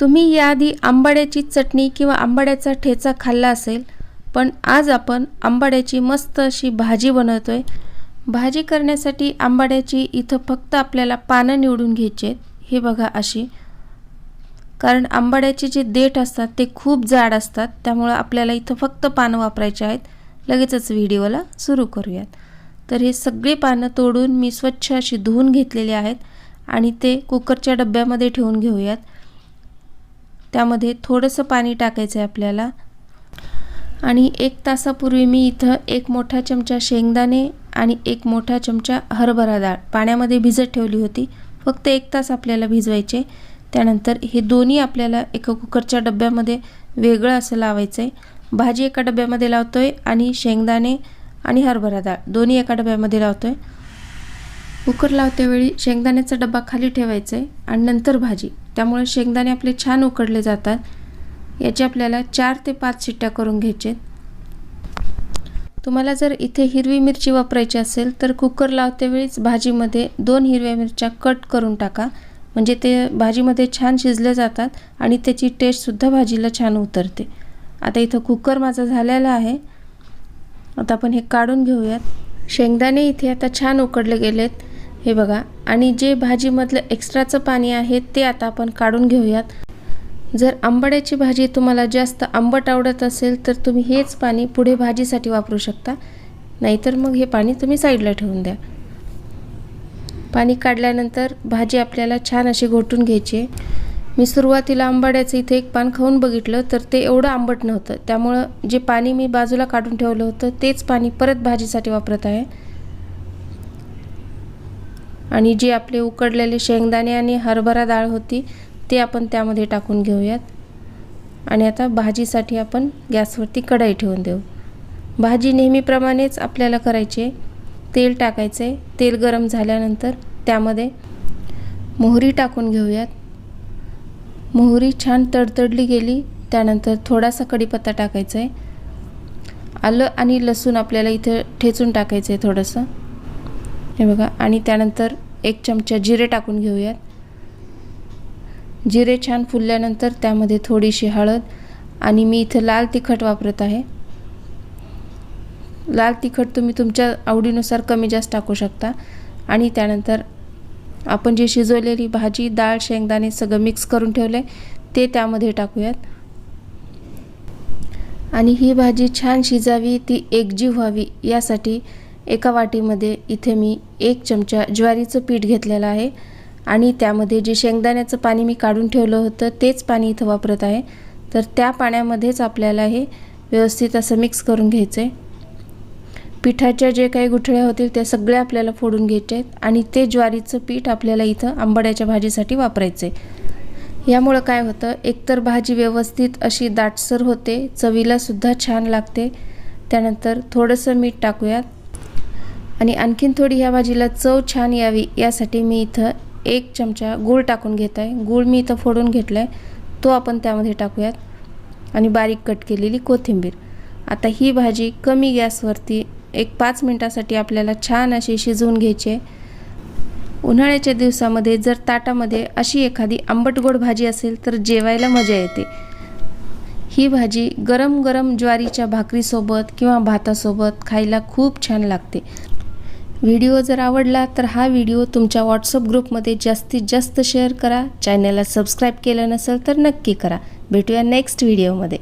तुम्ही याआधी आंबाड्याची चटणी किंवा आंबाड्याचा ठेचा खाल्ला असेल पण आज आपण आंबाड्याची मस्त अशी भाजी बनवतोय. भाजी करण्यासाठी आंबाड्याची इथं फक्त आपल्याला पानं निवडून घ्यायची आहेत. हे बघा अशी. कारण आंबाड्याचे जे देठ असतात ते खूप जाड असतात. त्यामुळं आपल्याला इथं फक्त पानं वापरायचे आहेत. लगेचच व्हिडिओला सुरू करूयात. तर हे सगळे पानं तोडून मी स्वच्छ अशी धुवून घेतलेली आहेत. आणि ते कुकरच्या डब्यामध्ये ठेवून घेऊयात. त्यामध्ये थोडंसं पाणी टाकायचं आहे आपल्याला. आणि एक तासापूर्वी मी इथं एक मोठा चमचा शेंगदाणे आणि एक मोठा चमचा हरभरा डाळ पाण्यामध्ये भिजत ठेवली होती. फक्त एक तास आपल्याला भिजवायचे. त्यानंतर हे दोन्ही आपल्याला एका कुकरच्या डब्यामध्ये वेगळं असं लावायचं आहे भाजी एका डब्यामध्ये लावतो आहे आणि शेंगदाणे आणि हरभरा डाळ दोन्ही एका डब्यामध्ये लावतो आहे कुकर लावतेवेळी शेंगदाण्याचा डबा खाली ठेवायचा आहे आणि नंतर भाजी. त्यामुळे शेंगदाणे आपले छान उकडले जातात. याची आपल्याला चार ते पाच शिट्ट्या करून घ्यायचे. तुम्हाला जर इथे हिरवी मिरची वापरायची असेल तर कुकर लावतेवेळीच भाजीमध्ये दोन हिरव्या मिरच्या कट करून टाका. म्हणजे ते भाजीमध्ये छान शिजले जातात आणि त्याची टेस्टसुद्धा भाजीला छान उतरते. आता इथं कुकर माझा झालेला आहे. आता आपण हे काढून घेऊयात. शेंगदाणे इथे आता छान उकडले गेलेत. हे बघा. आणि जे भाजीमधलं एक्स्ट्राचं पाणी आहे ते आता आपण काढून घेऊयात. जर आंबाड्याची भाजी तुम्हाला जास्त आंबट आवडत असेल तर तुम्ही हेच पाणी पुढे भाजीसाठी वापरू शकता. नाहीतर मग हे पाणी तुम्ही साईडला ठेवून द्या. पाणी काढल्यानंतर भाजी आपल्याला छान अशी घोटून घ्यायची आहे. मी सुरुवातीला आंबाड्याचं इथे एक पान खाऊन बघितलं तर ते एवढं आंबट नव्हतं. त्यामुळं जे पाणी मी बाजूला काढून ठेवलं होतं तेच पाणी परत भाजीसाठी वापरत आहे. आणि जे आपले उकडलेले शेंगदाणे आणि हरभरा डाळ होती ते आपण त्यामध्ये टाकून घेऊयात. आणि आता भाजीसाठी आपण गॅसवरती कढाई ठेवून देऊ. भाजी नेहमीप्रमाणेच आपल्याला करायची आहे. तेल टाकायचं आहे तेल गरम झाल्यानंतर त्यामध्ये मोहरी टाकून घेऊयात. मोहरी छान तडतडली गेली त्यानंतर थोडासा कढीपत्ता टाकायचा आहे आलं आणि लसूण आपल्याला इथं ठेचून टाकायचं आहे थोडंसं. हे बघा आणि त्यानंतर एक चमचा जिरे टाकून घेऊयात. जिरे छान फुलल्यानंतर त्यामध्ये थोडीशी हळद आणि मी इथं लाल तिखट वापरत आहे. लाल तिखट तुम्ही तुमच्या आवडीनुसार कमी जास्त टाकू शकता. आणि त्यानंतर आपण जी शिजवलेली भाजी डाळ शेंगदाणे सगळं मिक्स करून ठेवलं आहे ते त्यामध्ये टाकूयात. आणि ही भाजी छान शिजावी ती एकजीव व्हावी यासाठी एका वाटीमध्ये इथे मी एक चमचा ज्वारीचं पीठ घेतलेलं आहे आणि त्यामध्ये जे शेंगदाण्याचं पाणी मी काढून ठेवलं होतं तेच पाणी इथं वापरत आहे. तर त्या पाण्यामध्येच आपल्याला हे व्यवस्थित असं मिक्स करून घ्यायचं आहे पिठाच्या जे काही गुठळ्या होतील त्या सगळ्या आपल्याला फोडून घ्यायच्या आहेत आणि ते ज्वारीचं पीठ आपल्याला इथं आंबाड्याच्या भाजीसाठी वापरायचं आहे यामुळं काय होतं एकतर भाजी व्यवस्थित अशी दाटसर होते चवीलासुद्धा छान लागते. त्यानंतर थोडंसं मीठ टाकूयात. आणि आणखीन थोडी ह्या भाजीला चव छान यावी यासाठी मी इथं एक चमचा गूळ टाकून घेत आहे गूळ मी इथं फोडून घेतला आहे तो आपण त्यामध्ये टाकूयात. आणि बारीक कट केलेली कोथिंबीर. आता ही भाजी कमी गॅसवरती एक पाच मिनटासाठी आपल्याला छान अशी शिजवून घ्यायची आहे. उन्हाळ्याच्या दिवसामध्ये जर ताटामध्ये अशी एखादी आंबटगोड भाजी असेल तर जेवायला मजा येते. ही भाजी गरम गरम ज्वारीच्या भाकरीसोबत किंवा भातासोबत खायला खूप छान लागते. व्हिडिओ जर आवडला तर हा व्हिडिओ तुमच्या व्हॉट्सअप ग्रुपमध्ये जास्तीत जास्त शेअर करा. चॅनलला सबस्क्राईब केलं नसेल तर नक्की करा. भेटूया नेक्स्ट व्हिडिओमध्ये